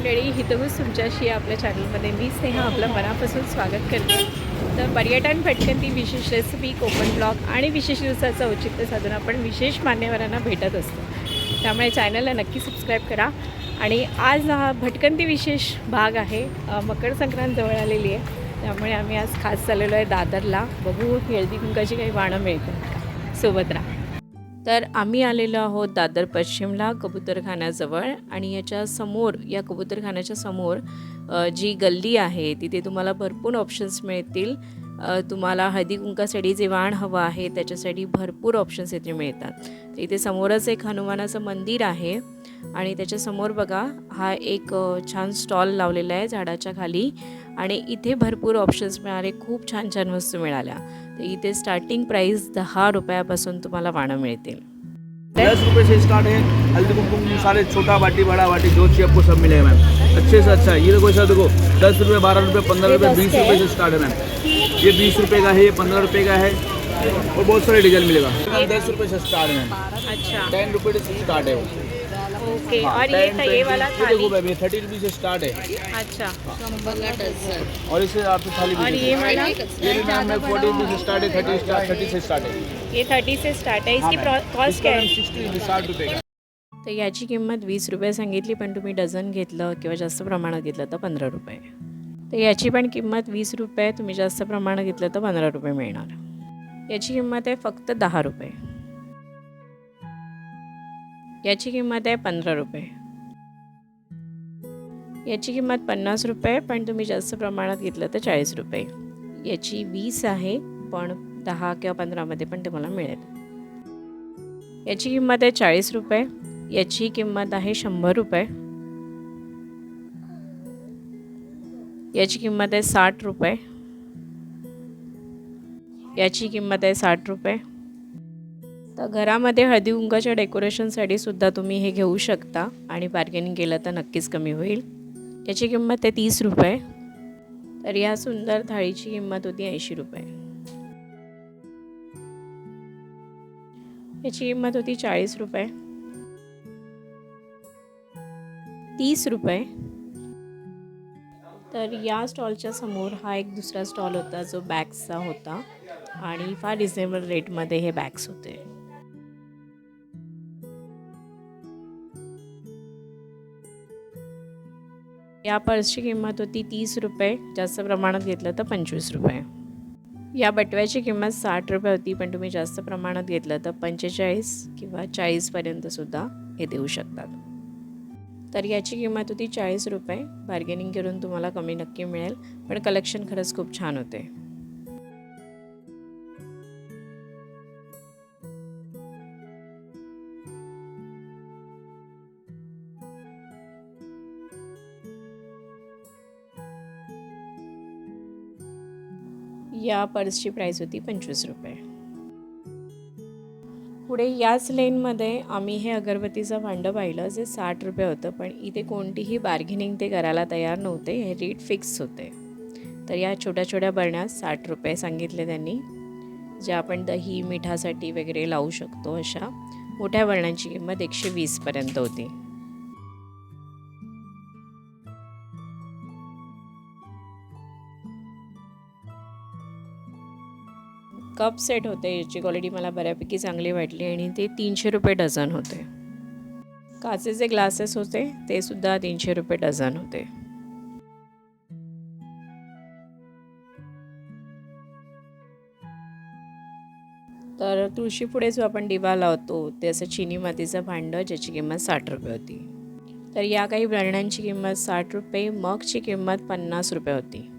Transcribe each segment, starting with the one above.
मंडळी हितगुज तुमच्याशी आपल्या चॅनलमध्ये मी स्नेहा आपलं मनापासून स्वागत करते. तर पर्यटन भटकंती विशेष रेसिपी कोकण ब्लॉग आणि विशेष दिवसाचं औचित्य साधून आपण विशेष मान्यवरांना भेटत असतो. त्यामुळे चॅनलला नक्की सबस्क्राईब करा. आणि आज हा भटकंती विशेष भाग आहे. मकर संक्रांत जवळ आलेली आहे. त्यामुळे आम्ही आज खास चाललेलो आहे दादरला. बघू हळदी कुंकाची काही वाणं मिळतात सोबत राहा. तर आम्ही आलेलो आहोत दादर पश्चिमला कबूतरखान्याजवळ आणि याच्या समोर या कबूतरखान्याच्या समोर जी गल्ली आहे तिथे तुम्हाला भरपूर ऑप्शन्स मिळतील. तुम्हाला हळदी कुंकासाठी जे वाण हवं आहे त्याच्यासाठी भरपूर ऑप्शन्स इथे मिळतात. तर इथे समोरच एक हनुमानाचं मंदिर आहे आणि त्याच्यासमोर बघा हा एक छान स्टॉल लावलेला आहे झाडाच्या खाली आणि इथे भरपूर ऑप्शन्स मिळाले खूप छान छान वस्तू मिळाल्या. तर इथे स्टार्टिंग प्राईस दहा रुपयापासून तुम्हाला वाणं मिळतील. दस रुपये से स्टार्ट है हल्दी कुमकुम सारे छोटा बाटी बड़ा बाटी जो चाहिए आपको सब मिलेगा मैम अच्छे से अच्छा ये देखो ऐसा देखो दस रुपये बारह रुपये पंद्रह रुपये बीस रुपये से स्टार्ट है मैम। ये बीस रुपये का है ये पंद्रह रुपये का है और बहुत सारे डिज़ाइन मिलेगा। दस रुपये से स्टार्ट है मैम। अच्छा। टेन रुपये से स्टार्ट है वो। ओके हाँ, और ये 10, था ये वाला थाली देखो मैम ये थर्टी रुपीज़ से स्टार्ट है। अच्छा। और इससे आपको थाली और ये वाला? ये भी मैम फोर्टी रुपीज़ से स्टार्ट है थर्टी थर्टी से स्टार्ट है। ये थर्टी से स्टार्ट है। इसकी कॉस्ट क्या है? सिक्सटी साठ रुपये का। तर याची किंमत वीस रुपये सांगितली पण तुम्ही डझन घेतलं किंवा जास्त प्रमाणात घेतलं तर पंधरा रुपये. तर याची पण किंमत वीस रुपये तुम्ही जास्त प्रमाणात घेतलं तर पंधरा रुपये मिळणार. याची किंमत आहे फक्त दहा रुपये. याची किंमत आहे पंधरा रुपये. याची किंमत पन्नास रुपये पण तुम्ही जास्त प्रमाणात घेतलं तर चाळीस रुपये. याची वीस आहे पण दहा किंवा पंधरामध्ये पण तुम्हाला मिळेल. याची किंमत आहे चाळीस रुपये. याची किंमत आहे शंभर रुपये. याची किंमत आहे साठ रुपये. याची किंमत आहे साठ रुपये. तर घरामध्ये हळदी कुंकाच्या डेकोरेशनसाठी सुद्धा तुम्ही हे घेऊ शकता आणि बार्गेनिंग केलं तर नक्कीच कमी होईल. याची किंमत आहे तीस रुपये. तर या सुंदर थाळीची किंमत होती ऐंशी रुपये. याची किंमत होती चाळीस रुपये. तीस रुपये. तर या स्टॉलच्या समोर हा एक दुसरा स्टॉल होता जो बॅग्सचा होता आणि फार रिझनेबल रेटमध्ये हे बॅग्स होते. या पर्सची किंमत होती तीस रुपये जास्त प्रमाणात घेतलं तर पंचवीस रुपये. या बटव्याची किंमत साठ रुपये होती पण तुम्ही जास्त प्रमाणात घेतलं तर पंचेचाळीस किंवा चाळीसपर्यंतसुद्धा हे देऊ शकतात. तर याची किंमत होती चाळीस रुपये. बार्गेनिंग करून तुम्हाला कमी नक्की मिळेल पण कलेक्शन खरंच खूप छान होते. या पर्सची प्राईस होती पंचवीस रुपये. पुढे याच लेनमध्ये आम्ही हे अगरबत्तीचं भांडं पाहिलं जे साठ रुपये होतं पण इथे कोणतीही बार्गेनिंग ते करायला तयार नव्हते हे रेट फिक्स होते. तर या छोट्या छोट्या बरण्यात साठ रुपये सांगितले त्यांनी ज्या आपण दही मिठासाठी वगैरे लावू शकतो अशा. मोठ्या बरण्यांची किंमत एकशे वीसपर्यंत होती. कप सेट होते याची क्वालिटी मला बऱ्यापैकी चांगली वाटली आणि ते तीनशे रुपये डझन होते. काचेचे ग्लासेस होते ते सुद्धा तीनशे रुपये डझन होते. तर तुळशीपुढे जो आपण दिवा लावतो ते असं चिनी मातीचं भांडं ज्याची किंमत साठ रुपये होती. तर या काही ब्रँडांची किंमत साठ रुपये मगची किंमत पन्नास रुपये होती.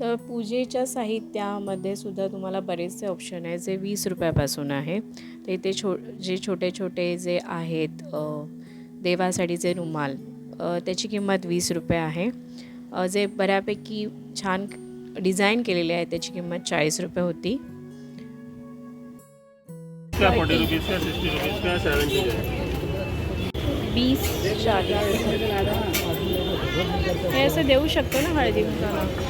तर पूजेच्या साहित्यामध्ये सुद्धा तुम्हाला बरेचसे ऑप्शन आहे जे वीस रुपयापासून आहे. तर इथे छो जे छोटे छोटे जे आहेत अ, देवासाठीचे रुमाल त्याची किंमत वीस रुपये आहे. जे बऱ्यापैकी छान डिझाईन केलेले आहे त्याची किंमत चाळीस रुपये होती. वीस चाळीस. हे असं देऊ शकतो ना हळदी कुंकाला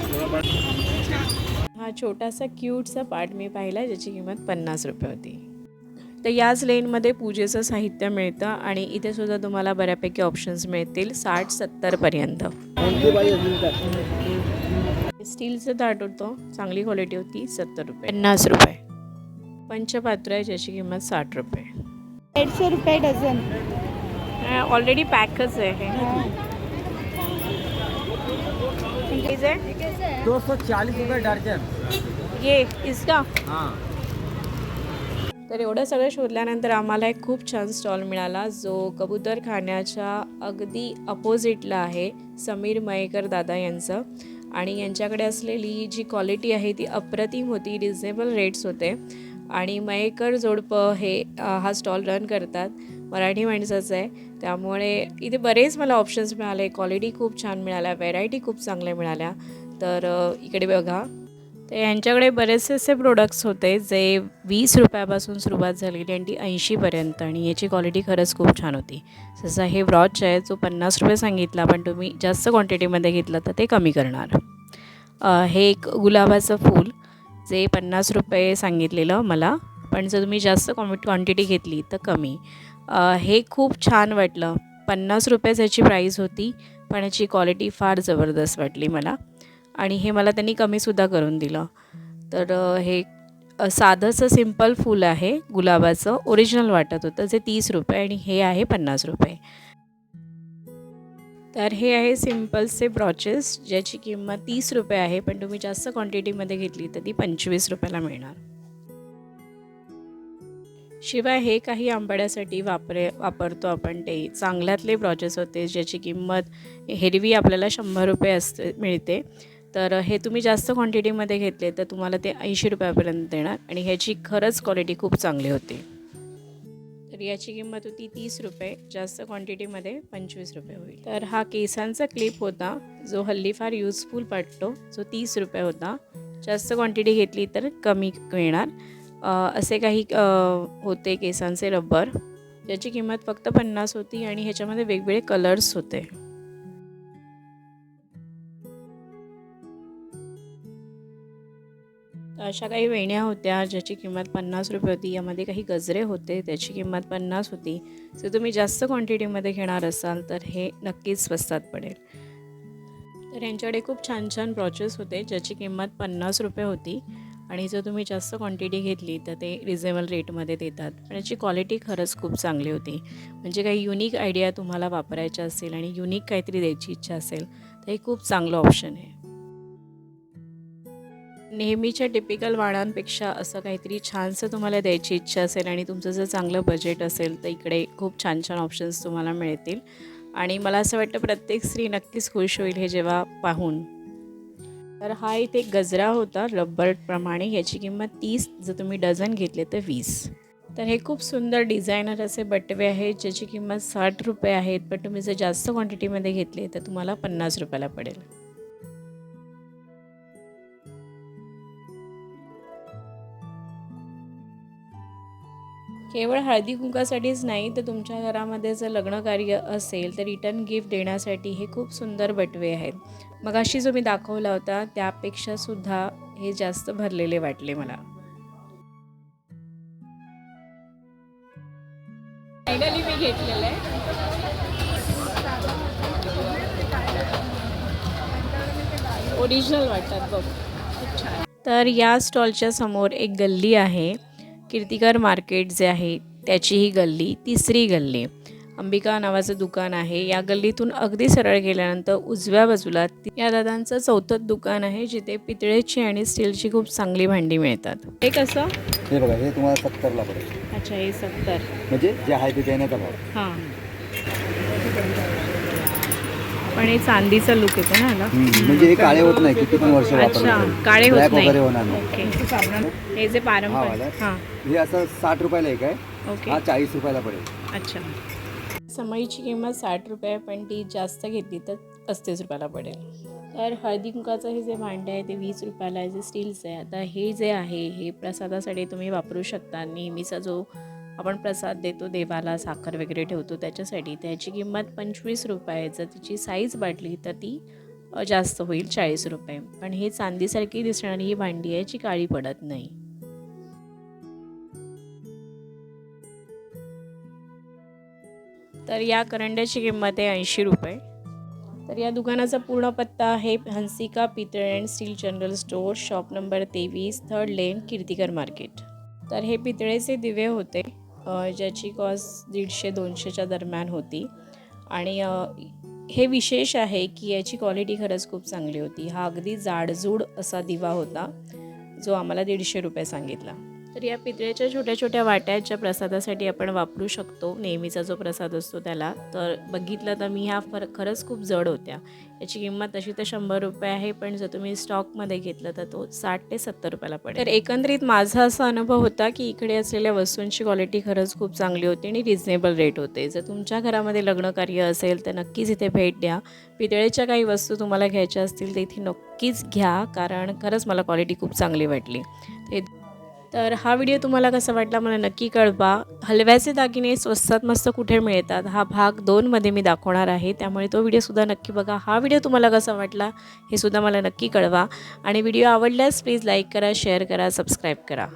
हा छोटासा क्यूटचा पार्ट मी पाहिला ज्याची किंमत पन्नास रुपये होती. तर याच लेनमध्ये पूजेचं साहित्य मिळतं आणि इथे सुद्धा तुम्हाला बऱ्यापैकी ऑप्शन्स मिळतील साठ सत्तरपर्यंत स्टीलचं ताट होतं चांगली क्वालिटी होती सत्तर रुपये. पन्नास रुपये. पंचपात्र आहे ज्याची किंमत साठ रुपये. दीडशे रुपये डझन. ऑलरेडी पॅकच आहे. Price है? दो सौ चालीस रुपये दर्जन ये इसका? हाँ। तर एवढं सगळं शोधल्यानंतर आम्हाला एक खूप छान स्टॉल मिळाला जो कबूतर खाण्याच्या अगदी अपोजिटला आहे समीर मयेकर दादा यांचं. आणि यांच्याकडे असलेली जी क्वालिटी आहे ती अप्रतिम होती रिझनेबल रेट्स होते. आणि मयेकर जोडपं हे हा स्टॉल रन करतात. मराठी माणसाचं आहे. त्यामुळे इथे बरेच मला ऑप्शन्स मिळाले. क्वालिटी खूप छान मिळाल्या. व्हेरायटी खूप चांगल्या मिळाल्या. तर इकडे बघा. तर यांच्याकडे बरेचसे असे प्रोडक्ट्स होते जे वीस रुपयापासून सुरुवात झालेली आणि ती ऐंशीपर्यंत आणि याची क्वालिटी खरंच खूप छान होती. जसं हे ब्रॉच आहे जो पन्नास रुपये सांगितला पण तुम्ही जास्त क्वांटिटीमध्ये घेतलं तर ते कमी करणार. हे एक गुलाबाचं फूल जे पन्नास रुपये सांगितलेलं मला. पण जर तुम्ही जास्त क्वांटिटी घेतली तर कमी. हे खूप छान वाटलं. पन्नास रुपये ह्याची प्राईस होती पण याची क्वालिटी फार जबरदस्त वाटली मला. आणि हे मला त्यांनी कमीसुद्धा करून दिलं. तर हे साधंसं सिंपल फूल आहे गुलाबाचं. ओरिजिनल वाटत होतं जे तीस रुपये आणि हे आहे पन्नास रुपये. तर हे आहे सिम्पल्सचे ब्रॉचेस ज्याची किंमत तीस रुपये आहे पण तुम्ही जास्त क्वांटिटीमध्ये घेतली तर ती पंचवीस रुपयाला मिळणार. शिवाय हे काही आंबाड्यासाठी वापरे वापरतो आपण ते. चांगल्यातले ब्रॉचेस होते ज्याची किंमत हिरवी आपल्याला शंभर रुपये असते मिळते. तर हे तुम्ही जास्त क्वांटिटीमध्ये घेतले तर तुम्हाला ते ऐंशी रुपयापर्यंत देणार आणि ह्याची खरंच क्वालिटी खूप चांगली होती. तर याची किंमत होती तीस रुपये जास्त क्वांटिटीमध्ये पंचवीस रुपये होईल. तर हा केसांचा क्लिप होता जो हल्ली फार युजफुल वाटतो जो तीस रुपये होता. जास्त क्वांटिटी घेतली तर कमी मिळणार. असे काही होते केसांचे रबर ज्याची किंमत फक्त पन्नास होती आणि ह्याच्यामध्ये वेगवेगळे कलर्स होते. तर अशा काही वेण्या होत्या ज्याची किंमत पन्नास रुपये होती. यामध्ये काही गजरे होते त्याची किंमत पन्नास होती. जर तुम्ही जास्त क्वांटिटीमध्ये घेणार असाल तर हे नक्कीच स्वस्तात पडेल. तर यांच्याकडे खूप छान छान ब्रॉचेस होते ज्याची किंमत पन्नास रुपये होती. आणि जर तुम्ही जास्त क्वांटिटी घेतली तर ते रिजनेबल रेटमध्ये देतात. पण याची क्वालिटी खरंच खूप चांगली होती. म्हणजे काही युनिक आयडिया तुम्हाला वापरायच्या असेल आणि युनिक काहीतरी द्यायची इच्छा असेल तर हे खूप चांगलं ऑप्शन आहे. नेहमीच्या टिपिकल वाणांपेक्षा असं काहीतरी छानसं तुम्हाला द्यायची इच्छा असेल आणि तुमचं जर चांगलं बजेट असेल तर इकडे खूप छान छान ऑप्शन्स तुम्हाला मिळतील. आणि मला असं वाटतं प्रत्येक स्त्री नक्कीच खुश होईल हे जेव्हा पाहून. तर हा इथे एक गजरा होता रब्बरप्रमाणे याची किंमत तीस जर तुम्ही डझन घेतले तर वीस. तर हे खूप सुंदर डिझायनर असे बटवे आहेत ज्याची किंमत साठ रुपये आहेत. पण तुम्ही जर जास्त क्वांटिटीमध्ये घेतले तर तुम्हाला पन्नास रुपयाला पडेल. केवळ हळदी कुंकासाठीच नाही तर तुमच्या घरामध्ये जर लग्न कार्य असेल तर रिटर्न गिफ्ट देण्यासाठी हे खूप सुंदर बटवे आहेत. मग अशी जो मी दाखवला होता त्यापेक्षा सुद्धा हे जास्त भरलेले वाटले मला. फायनली मी घेतलेलं आहे. ओरिजिनल वाटतात बघ. तर या स्टॉलच्या समोर एक गल्ली आहे. कीर्तिकर मार्केट जे आहे त्याची ही गल्ली तिसरी गल्ली. अंबिका नावाचं दुकान आहे. या गल्लीतून अगदी सरळ गेल्यानंतर उजव्या बाजूला या दादांचं चौथं दुकान आहे जिथे पितळेची आणि स्टीलची खूप चांगली भांडी मिळतात. हे कसं? हे बघा हे तुम्हाला सत्तरला पडेल. अच्छा हे सत्तर. म्हणजे जे आहे ते देण्याचा भाव. हां. पण हे चांदीचा लुक येतो ना ह्याला म्हणजे हे काळे होत नाही किती पण वर्ष अच्छा वापरलं काळे होत नाही वगैरे होणार नाही. ओके. हे जे हा पारंपरिक? हां. हे असं साठ रुपयाला एक आहे. ओके. हा चाळीस रुपयाला पडेल. अच्छा. समईची किंमत साठ रुपये आहे, पण ती जास्त घेतली तर पस्तीस रुपयाला पडेल. तर हळदी कुंकाचं हे जे भांडं आहे ते वीस रुपयाला आहे जे स्टीलचं आहे. आता हे जे आहे हे प्रसादासाठी तुम्ही वापरू शकता. नेहमीचा जो आपण प्रसाद देतो देवाला साखर वगैरे ठेवतो त्याच्यासाठी त्याची किंमत पंचवीस रुपये जर तिची साईज वाढली तर ती जास्त होईल चाळीस रुपये. पण हे चांदीसारखी दिसणारी ही भांडी आहे जी काळी पडत नाही. तर या करंड्याची किंमत आहे ऐंशी रुपये. तर या दुकानाचा पूर्ण पत्ता आहे हंसिका पितळ and steel general store shop number तेवीस थर्ड लेन कीर्तिकर मार्केट. तर हे पितळेचे दिवे होते. ज्याची कॉस्ट दीडशे दोनशेच्या दरम्यान होती. आणि हे विशेष आहे की याची क्वालिटी खरंच खूप चांगली होती. हा अगदी जाडजूड असा दिवा होता जो आम्हाला दीडशे रुपये सांगितला. तर या पितळेच्या छोट्या छोट्या वाट्या ज्या प्रसादासाठी आपण वापरू शकतो. नेहमीचा जो प्रसाद असतो त्याला. तर बघितलं तर मी ह्या फर खरंच खूप जड होत्या. याची किंमत तशी तर शंभर रुपये आहे पण जर तुम्ही स्टॉकमध्ये घेतलं तर तो साठ ते सत्तर रुपयाला पडेल. तर एकंदरीत माझा असा अनुभव होता की इकडे असलेल्या वस्तूंची क्वालिटी खरंच खूप चांगली होती आणि रिझनेबल रेट होते. जर तुमच्या घरामध्ये लग्न कार्य असेल तर नक्कीच इथे भेट द्या. पितळेच्या काही वस्तू तुम्हाला घ्यायच्या असतील तर इथे नक्कीच घ्या कारण खरंच मला क्वालिटी खूप चांगली वाटली. तर हा व्हिडिओ तुम्हाला कसा वाटला मला नक्की कळवा. हलव्याचे दागिने स्वस्तात मस्त कुठे मिळतात हा भाग दोनमध्ये मी दाखवणार आहे. त्यामुळे तो व्हिडिओसुद्धा नक्की बघा. हा व्हिडिओ तुम्हाला कसा वाटला हे सुद्धा मला नक्की कळवा. आणि व्हिडिओ आवडल्यास प्लीज लाईक करा शेअर करा सबस्क्राईब करा.